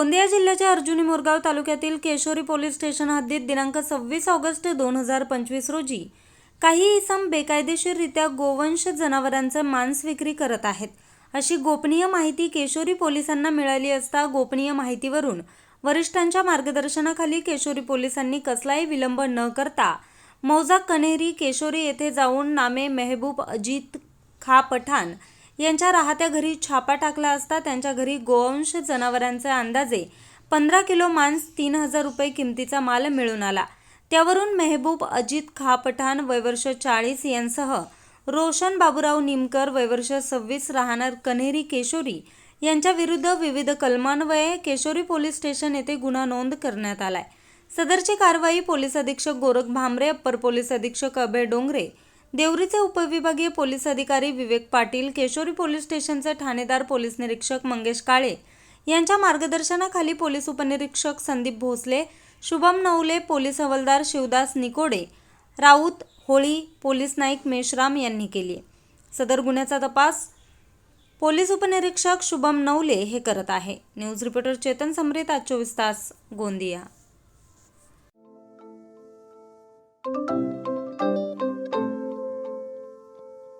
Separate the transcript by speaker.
Speaker 1: गोंदिया जिल्ह्याच्या अर्जुनी मोरगाव तालुक्यातील Keshori police station हद्दीत दिनांक सव्वीस ऑगस्ट दोन हजार पंचवीस रोजी काही इसम बेकायदेशीररित्या गोवंश जनावरांचं मांस विक्री करत आहेत. अशी गोपनीय माहिती केशोरी पोलिसांना मिळाली असता गोपनीय माहितीवरून वरिष्ठांच्या मार्गदर्शनाखाली केशोरी पोलिसांनी कसलाही विलंब न करता मौजा कन्हेरी केशोरी येथे जाऊन नामे मेहबूब अजित खा पठाण यांच्या राहत्या घरी छापा टाकला असता त्यांच्या घरी गोवंश जनावरांचे अंदाजे पंधरा किलो मांस तीन हजार रुपये किमतीचा माल मिळून आला. त्यावरून मेहबूब अजित खा पठाण वयवर्ष चाळीस यांसह रोशन बाबूराव निमकर वयवर्ष सव्वीस राहणार कन्हेरी केशोरी यांच्या विरुद्ध विविध कलमान्वये केशोरी पोलीस स्टेशन येथे गुन्हा नोंद करण्यात आलाय. सदरची कारवाई पोलीस अधीक्षक गोरख भांबरे अप्पर पोलीस अधीक्षक अभय डोंगरे देवरीचे उपविभागीय पोलीस अधिकारी विवेक पाटील केशोरी पोलीस स्टेशनचे ठाणेदार पोलीस निरीक्षक मंगेश काळे यांच्या मार्गदर्शनाखाली पोलीस उपनिरीक्षक संदीप भोसले शुभम नवले पोलीस हवालदार शिवदास निकोडे राऊत होळी पोलीस नाईक मेश्राम यांनी केली सदर गुन्ह्याचा तपास पोलीस उपनिरीक्षक शुभम नवले हे करत आहे. न्यूज रिपोर्टर चेतन समरीत आज चोवीस तास गोंदिया.